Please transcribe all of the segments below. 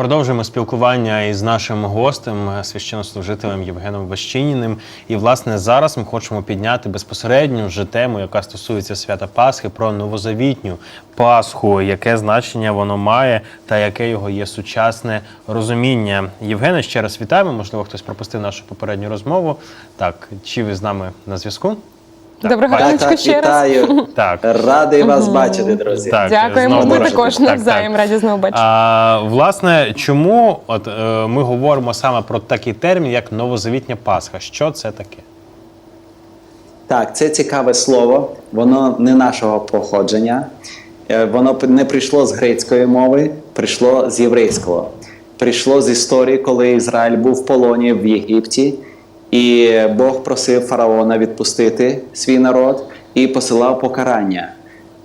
Продовжуємо спілкування із нашим гостем, е, священнослужителем Євгеном Ващиніним. І власне зараз ми хочемо підняти безпосередню вже тему, яка стосується свята Пасхи, про новозавітню Пасху, яке значення воно має та яке його є сучасне розуміння. Євгене, ще раз вітаємо. Можливо, хтось пропустив нашу попередню розмову. Так, чи ви з нами на зв'язку? Так, Доброго бачите. раночку ще раз. вітаю. Так. Радий вас бачити, друзі. Так, Дякуємо. знову Ми також Так, навзаєм раді знову бачити. А, власне, чому от, е, ми говоримо саме про такий термін, як новозавітня Пасха? Що це таке? Так, це цікаве слово, воно не нашого походження. Е, Воно п- не прийшло з грецької мови, прийшло з єврейського. Прийшло з історії, коли Ізраїль був в полоні в Єгипті, і Бог просив фараона відпустити свій народ і посилав покарання.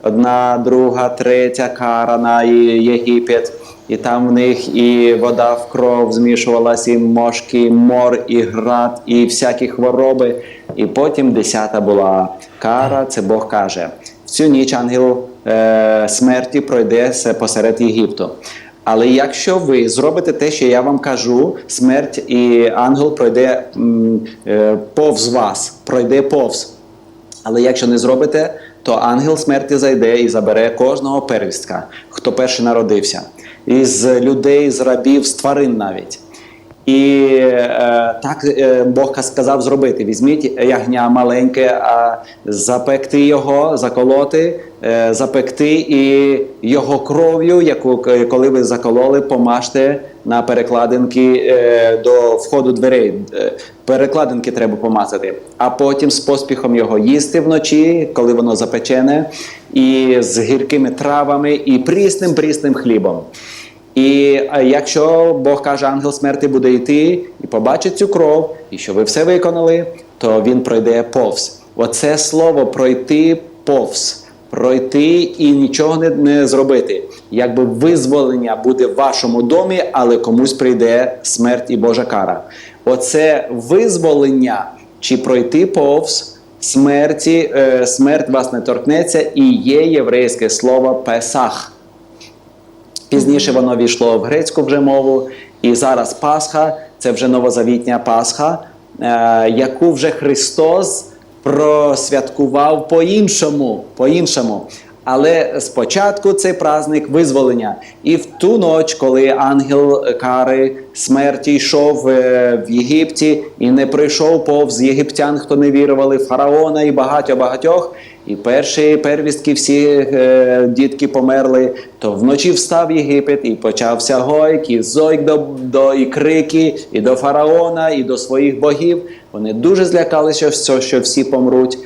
Одна, друга, третя кара на Єгипет. І там в них і вода в кров змішувалась, і мошки, і мор, і град, і всякі хвороби. І потім десята була кара, це Бог каже. В цю ніч ангел е, смерті пройде посеред Єгипту. Але якщо ви зробите те, що я вам кажу, смерть і ангел пройде е, повз вас, пройде повз. Але якщо не зробите, то ангел смерті зайде і забере кожного первістка, хто перший народився, із людей, з рабів, з тварин навіть. І е, так е, Бог сказав зробити: візьміть ягня маленьке, а запекти його, заколоти, е, запекти і його кров'ю, яку коли ви закололи, помажте на перекладинки е, до входу дверей. Е, Перекладинки треба помазати, а потім з поспіхом його їсти вночі, коли воно запечене, і з гіркими травами, і прісним прісним хлібом. І е, якщо Бог каже, ангел смерті буде йти і побачить цю кров, і що ви все виконали, то він пройде повз. Оце слово пройти повз. Пройти і нічого не, не зробити. Якби визволення буде в вашому домі, але комусь прийде смерть і Божа кара. Оце визволення чи пройти повз смерті, е, смерть вас не торкнеться, і є єврейське слово Песах. Пізніше воно війшло в грецьку вже мову, і зараз Пасха це вже новозавітня Пасха, е, яку вже Христос просвяткував по-іншому. по-іншому. Але спочатку цей праздник визволення. І в ту ніч, коли ангел кари смерті йшов е, в Єгипті і не прийшов повз єгиптян, хто не вірували, фараона і багатьох багатьох. І перші первістки всі е, дітки померли, то вночі встав Єгипет і почався гойк, і зойк до, до і крики, і до фараона, і до своїх богів. Вони дуже злякалися, що, всі помруть.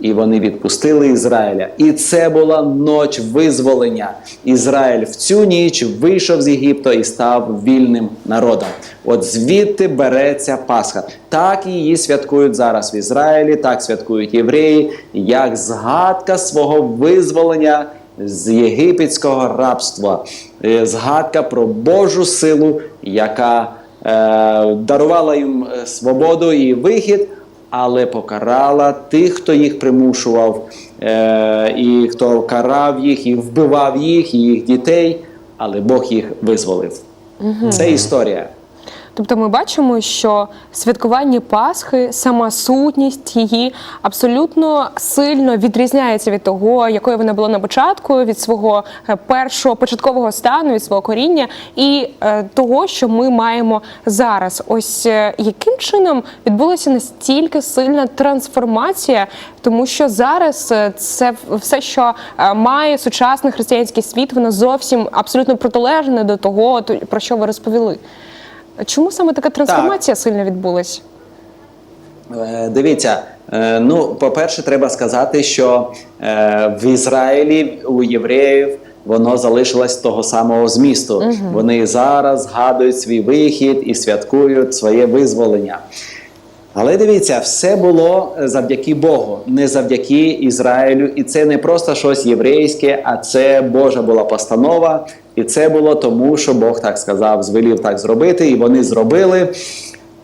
І вони відпустили Ізраїля. І це була ніч визволення. Ізраїль в цю ніч вийшов з Єгипту і став вільним народом. От звідти береться Пасха. Так її святкують зараз в Ізраїлі, так святкують євреї, як згадка свого визволення з єгипетського рабства, Е, згадка про Божу силу, яка е, дарувала їм е, свободу і вихід але покарала тих, хто їх примушував, е, і хто карав їх, і вбивав їх, і їх дітей, але Бог їх визволив. Це історія. Тобто ми бачимо, що святкування Пасхи, сама сутність її абсолютно сильно відрізняється від того, якою вона була на початку, від свого е, першого початкового стану, від свого коріння і е, того, що ми маємо зараз. Ось е, яким чином відбулася настільки сильна трансформація, тому що зараз це все, що має сучасний християнський світ, воно зовсім абсолютно протилежне до того, то- про що ви розповіли. Чому саме така трансформація сильно відбулась? Е, Дивіться, е, ну, по-перше, треба сказати, що е, в Ізраїлі у євреїв воно залишилось того самого змісту. Вони зараз згадують свій вихід і святкують своє визволення. Але дивіться, все було завдяки Богу, не завдяки Ізраїлю. І це не просто щось єврейське, а це Божа була постанова. І це було тому, що Бог так сказав, звелів так зробити, і вони зробили.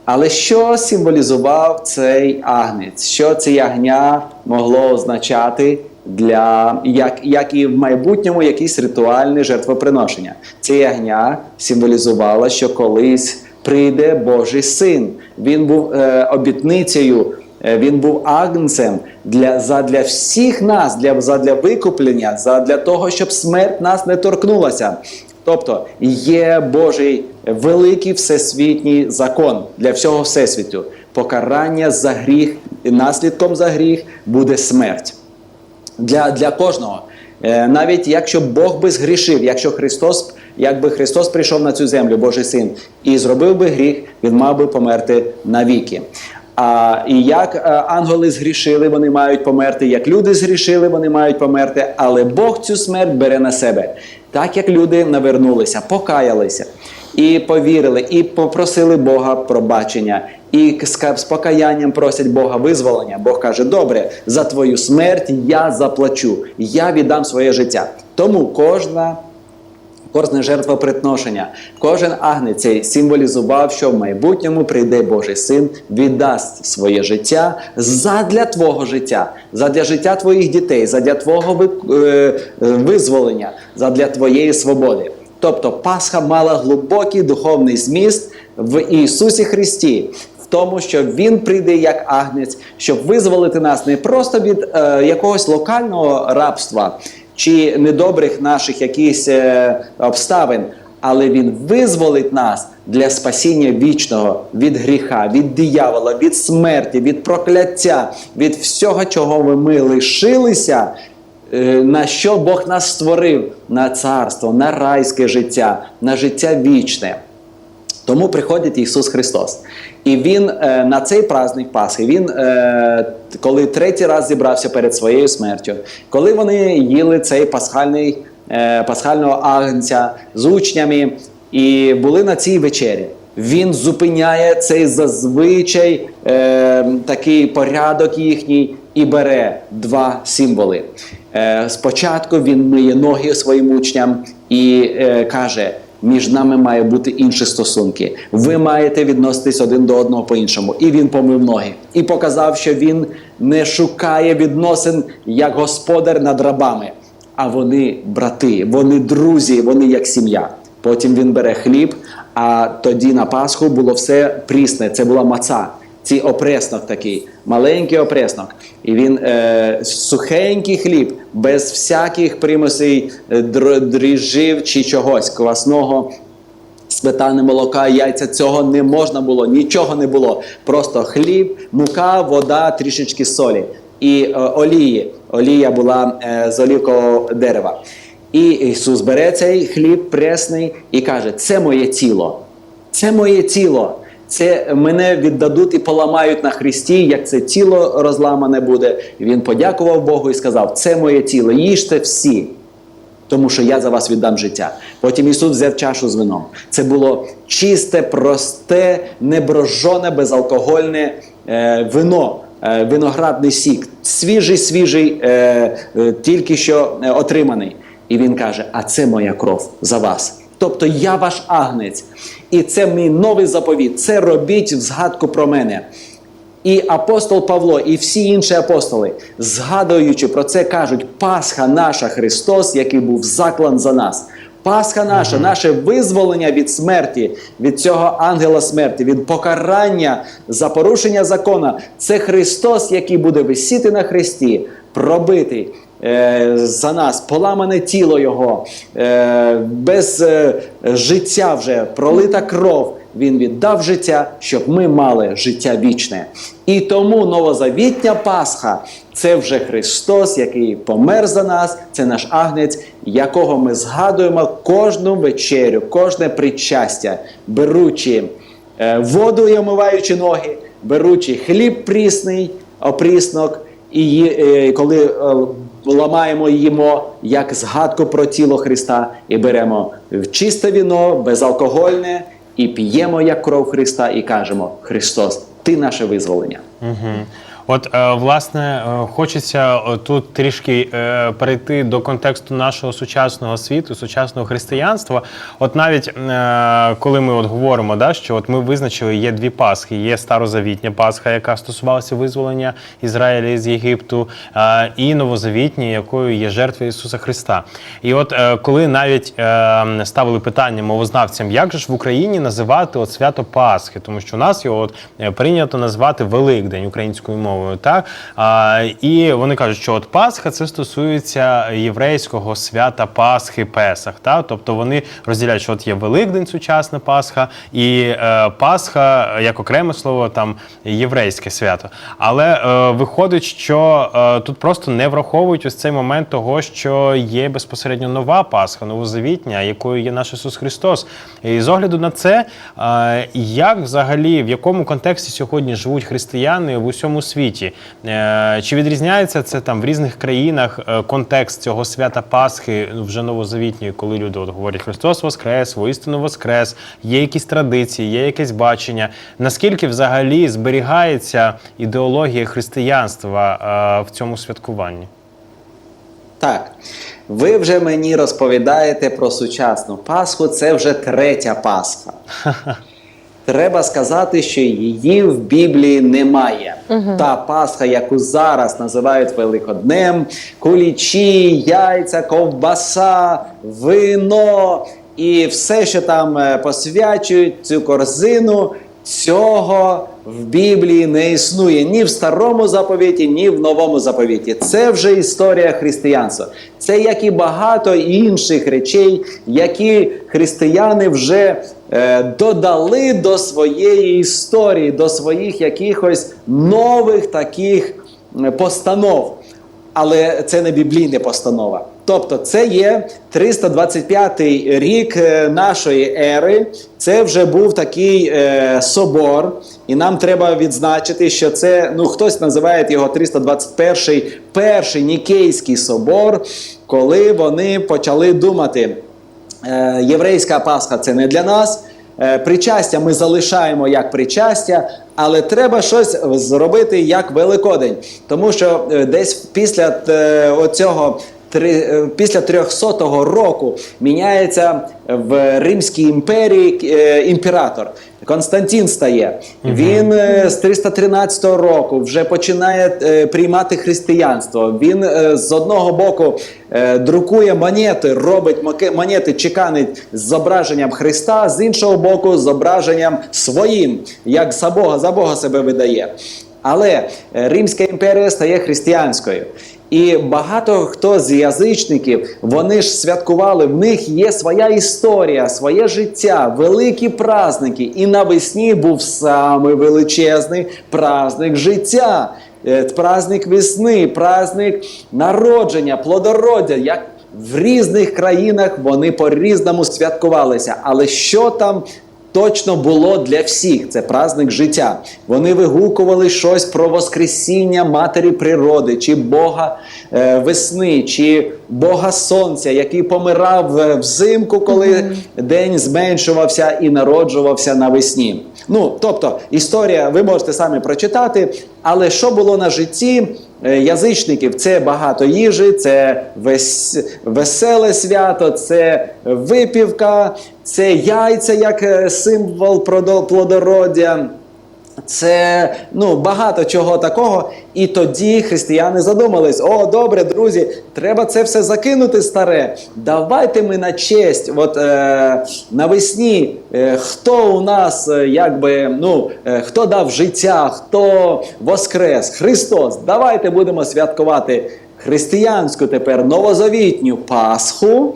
Але що символізував цей агнець? Що це ягня могло означати? для як, як і в майбутньому якісь ритуальні жертвоприношення. Це ягня символізувало, що колись прийде Божий син. Він був е, обітницею. Е, Він був агнцем для, задля всіх нас, для, задля викуплення, задля того, щоб смерть нас не торкнулася. Тобто є Божий великий всесвітній закон для всього всесвіту. Покарання за гріх, і наслідком за гріх буде смерть для, для кожного. Е, Навіть якщо Бог би згрішив, якщо Христос, якби Христос прийшов на цю землю, Божий син, і зробив би гріх, він мав би померти навіки. А і як е, ангели згрішили, вони мають померти, як люди згрішили, вони мають померти, але Бог цю смерть бере на себе. Так як люди навернулися, покаялися і повірили, і попросили Бога пробачення, і з з покаянням просять Бога визволення. Бог каже: Добре, за твою смерть я заплачу, я віддам своє життя. Тому кожна. Кожне жертвоприношення, кожен агнець символізував, що в майбутньому прийде Божий син, віддасть своє життя задля твого життя, задля життя твоїх дітей, задля твого е, визволення, задля твоєї свободи. Тобто Пасха мала глибокий духовний зміст в Ісусі Христі. Тому, що Він прийде як агнець, щоб визволити нас не просто від е, якогось локального рабства чи недобрих наших якихось е, обставин, але Він визволить нас для спасіння вічного від гріха, від диявола, від смерті, від прокляття, від всього, чого ми лишилися. Е, На що Бог нас створив? На царство, на райське життя, на життя вічне. Тому приходить Ісус Христос. І Він е, на цей праздник Пасхи, Він, е, коли третій раз зібрався перед своєю смертю, коли вони їли цей пасхальний, е, пасхального агнця з учнями і були на цій вечері, він зупиняє цей зазвичай е, такий порядок їхній і бере два символи. Е, спочатку він миє ноги своїм учням і е, каже: між нами має бути інші стосунки. Ви маєте відноситись один до одного по-іншому. І він помив ноги і показав, що він не шукає відносин як господар над рабами, а вони брати, вони друзі, вони як сім'я. Потім він бере хліб, а тоді на Пасху було все прісне. Це була маца. Ці опреснок такий, маленький опреснок. І він е, сухенький хліб, без всяких примусів е, др- дріжджів чи чогось квасного, сметани, молока, яйця цього не можна було, нічого не було. Просто хліб, мука, вода, трішечки солі і е, олії. Олія була е, з олівкового дерева. І Ісус бере цей хліб пресний і каже: Це моє тіло. Це моє тіло. Це мене віддадуть і поламають на хресті, як це тіло розламане буде. Він подякував Богу і сказав: Це моє тіло, їжте всі тому що я за вас віддам життя. Потім Ісус взяв чашу з вином. Це було чисте, просте, неброжоне, безалкогольне е, вино, е, виноградний сік, свіжий, свіжий, е, е, тільки що е, отриманий. І він каже: А це моя кров за вас. Тобто я ваш агнець, і це мій новий заповіт. Це робіть в згадку про мене. І апостол Павло, і всі інші апостоли, згадуючи про це, кажуть: Пасха наша Христос, який був заклан за нас. Пасха наша, наше визволення від смерті, від цього ангела смерті, від покарання за порушення закона. Це Христос, який буде висіти на хресті, пробитий за нас, поламане тіло Його, е, без е, життя вже пролита кров. Він віддав життя, щоб ми мали життя вічне. І тому новозавітня Пасха це вже Христос, який помер за нас, це наш агнець, якого ми згадуємо кожну вечерю, кожне причастя, беручи е, воду і омиваючи ноги, беручи хліб прісний, опріснок, і е, коли е, ламаємо їмо як згадку про тіло Христа, і беремо чисте віно, безалкогольне, і п'ємо як кров Христа, і кажемо: Христос, ти наше визволення. Угу. От, е, власне, е, хочеться е, тут трішки перейти до контексту нашого сучасного світу, сучасного християнства. От навіть коли ми от говоримо, да, що от ми визначили, є дві Пасхи: є старозавітня Пасха, яка стосувалася визволення Ізраїля з Єгипту, і новозавітня, якою є жертва Ісуса Христа. І от коли навіть ставили питання мовознавцям, як же ж в Україні називати от свято Пасхи, тому що у нас його от прийнято назвати Великдень українською мовою, так а, і вони кажуть, що от Пасха це стосується єврейського свята Пасхи Песах. Так? Тобто вони розділяють, що от є Великдень, сучасна Пасха, і е, Пасха як окреме слово, там єврейське свято. Але е, виходить, що е, тут просто не враховують ось цей момент того, що є безпосередньо нова Пасха, новозавітня, якою є наш Ісус Христос. І з огляду на це, е, як взагалі в якому контексті сьогодні живуть християни в усьому світі? Е, Чи відрізняється це там в різних країнах е, контекст цього свята Пасхи вже новозавітньої, коли люди от говорять Христос Воскрес, воістину Воскрес, є якісь традиції, є якесь бачення. Наскільки взагалі зберігається ідеологія християнства е, в цьому святкуванні? Так, ви вже мені розповідаєте про сучасну Пасху, це вже третя Пасха. Треба сказати, що її в Біблії немає. Та Пасха, яку зараз називають Великоднем, кулічі, яйця, ковбаса, вино і все, що там е, посвячують, цю корзину, цього в Біблії не існує ні в старому заповіті, ні в новому заповіті. Це вже історія християнства. Це як і багато інших речей, які християни вже додали до своєї історії, до своїх якихось нових таких е, постанов. Але це не біблійна постанова. Тобто, це є 325 рік е, нашої ери. Це вже був такий е, собор, і нам треба відзначити, що це ну хтось називає його 321 перший Нікейський собор, коли вони почали думати. Е, єврейська Пасха це не для нас. Е, Причастя ми залишаємо як причастя, але треба щось зробити як Великодень. Тому що е, десь після оцього три- е, після 300-го року міняється в Римській імперії е, імператор. Константин стає. Він е, з 313 року вже починає е, приймати християнство. Він е, з одного боку е, друкує монети, робить монети, чеканить з зображенням Христа, з іншого боку, з зображенням своїм, як за Бога, за Бога себе видає. Але е, Римська імперія стає християнською. І багато хто з язичників, вони ж святкували, в них є своя історія, своє життя, великі праздники. І навесні був самий величезний праздник життя, Е, праздник весни, праздник народження, плодородя. Як в різних країнах вони по-різному святкувалися. Але що там точно було для всіх. Це праздник життя. Вони вигукували щось про Воскресіння Матері природи, чи Бога е, весни, чи Бога Сонця, який помирав е, взимку, коли день зменшувався і народжувався навесні. Ну, тобто, історія ви можете самі прочитати, але що було на житті е, язичників? Це багато їжі, це вес... веселе свято, це випівка, це яйця як е, символ плодородя. Це ну багато чого такого. І тоді християни задумались: о, добре, друзі, треба це все закинути старе. Давайте ми на честь, от е, навесні, е, хто у нас е, якби ну е, хто дав життя, хто воскрес, Христос. Давайте будемо святкувати християнську тепер новозавітню Пасху.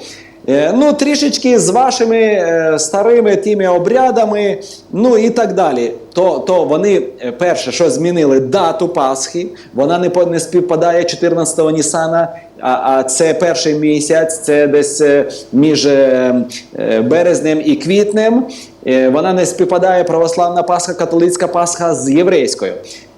Е, Ну, трішечки з вашими е, старими тими обрядами, ну і так далі. То, то вони е, перше, що змінили дату Пасхи, вона не, не співпадає 14-го Нісана, а, а це перший місяць, це десь між березнем і квітнем. Вона не співпадає православна Пасха, католицька Пасха з єврейською.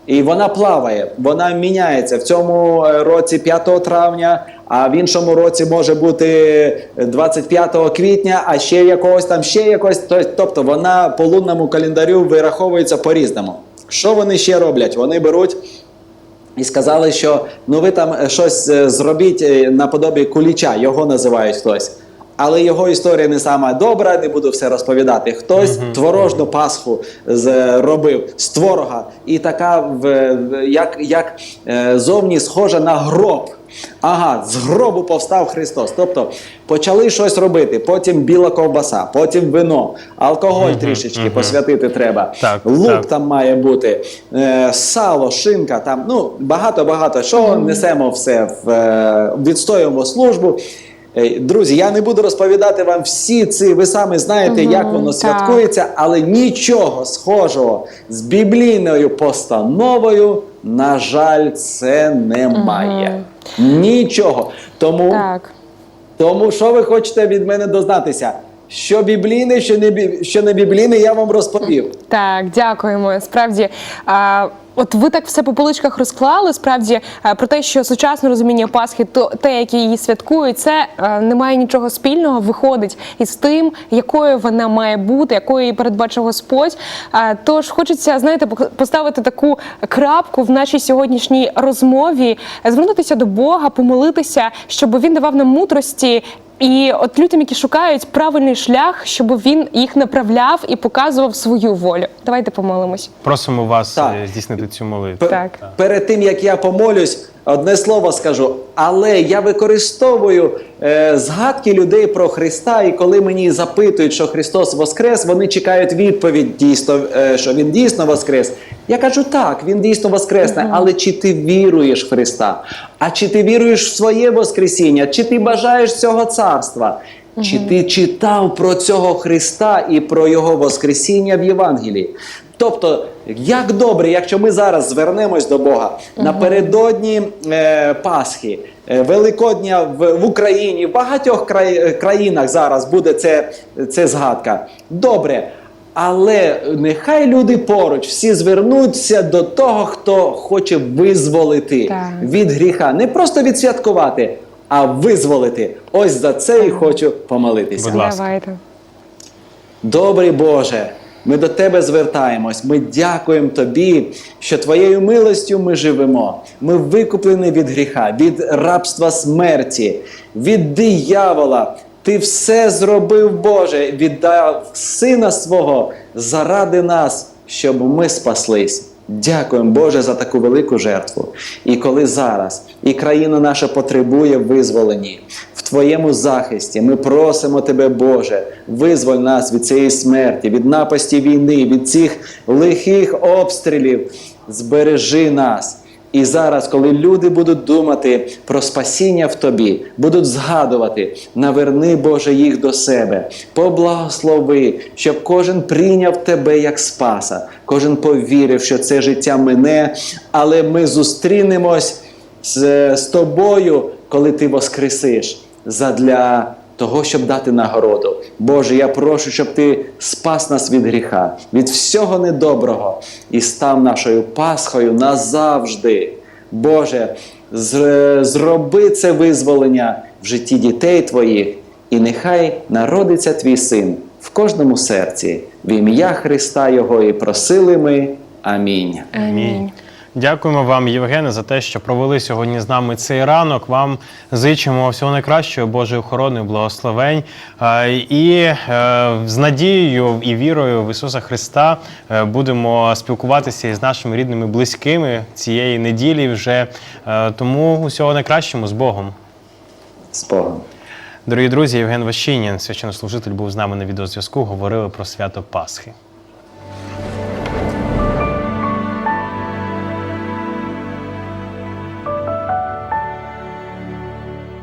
І вона плаває, вона міняється в цьому е, році 5 травня, а в іншому році може бути 25 квітня, а ще якогось там, ще якось. Тобто вона по лунному календарю вираховується по-різному. Що вони ще роблять? Вони беруть І сказали, що ну ви там е, щось е, зробіть е, наподобі куліча, його називають хтось. Але його історія не сама добра, не буду все розповідати. Хтось творожну пасху зробив з творога, і така в, як, як е, зовні схожа на гроб. Ага, з гробу повстав Христос. Тобто почали щось робити, потім біла ковбаса, потім вино, алкоголь трішечки посвятити треба. Так, Лук так. там має бути, е, сало, шинка, там ну багато-багато. Що несемо все в е, відстоюємо службу. Е, Друзі, я не буду розповідати вам всі ці. Ви самі знаєте, як воно так. святкується, але нічого схожого з біблійною постановою, на жаль, це немає. Нічого. Тому Так. тому що ви хочете від мене дознатися? Що біблійне, що не бі- що не біблійне, я вам розповів. Так, дякуємо. Справді, а, от ви так все по поличках розклали. Справді а, про те, що сучасне розуміння Пасхи, то те, яке її святкують, це а, не має нічого спільного, виходить із тим, якою вона має бути, якою її передбачив Господь. А, тож хочеться, знаєте, поставити таку крапку в нашій сьогоднішній розмові, звернутися до Бога, помолитися, щоб він давав нам мудрості. І от людям, які шукають правильний шлях, щоб він їх направляв і показував свою волю. Давайте помолимось. Просимо вас Так. е, здійснити цю молитву. П- Так. Перед тим як я помолюсь, одне слово скажу. Але я використовую е, згадки людей про Христа, і коли мені запитують, що Христос Воскрес, вони чекають відповідь дійсно, е, що Він дійсно Воскрес. Я кажу, так, він дійсно воскресне, але чи ти віруєш в Христа? А чи ти віруєш в своє Воскресіння? Чи ти бажаєш цього царства? Чи ти читав про цього Христа і про Його Воскресіння в Євангелії? Тобто, як добре, якщо ми зараз звернемось до Бога напередодні е, Пасхи, е, Великодня в, в Україні, в багатьох край, е, країнах зараз буде це, це згадка. Добре. Але нехай люди поруч всі звернуться до того, хто хоче визволити Так. від гріха, не просто відсвяткувати, а визволити. Ось за це і хочу помолитися. Будь ласка. Добрий Боже, ми до Тебе звертаємось. Ми дякуємо Тобі, що Твоєю милостю ми живемо. Ми викуплені від гріха, від рабства смерті, від диявола. Ти все зробив, Боже, віддав Сина свого заради нас, щоб ми спаслись. Дякуємо, Боже, за таку велику жертву. І коли зараз і країна наша потребує визволені в Твоєму захисті, ми просимо Тебе, Боже, визволь нас від цієї смерті, від напасті війни, від цих лихих обстрілів. Збережи нас. І зараз, коли люди будуть думати про спасіння в тобі, будуть згадувати, наверни Боже їх до себе, поблагослови, щоб кожен прийняв тебе як спаса, кожен повірив, що це життя мине, але ми зустрінемось з, з тобою, коли ти воскресиш задля того, щоб дати нагороду. Боже, я прошу, щоб ти спас нас від гріха, від всього недоброго і став нашою Пасхою назавжди. Боже, зроби це визволення в житті дітей твоїх, і нехай народиться твій син в кожному серці. В ім'я Христа Його і просили ми. Амінь. Амінь. Дякуємо вам, Євгене, за те, що провели сьогодні з нами цей ранок. Вам зичимо всього найкращого, Божої охорони, благословень. Е, І е, з надією і вірою в Ісуса Христа е, будемо спілкуватися із нашими рідними близькими цієї неділі вже. Тому усього найкращого з Богом. З Богом. Дорогі друзі, Євген Ващинін, священнослужитель, був з нами на відеозв'язку. Говорили про свято Пасхи.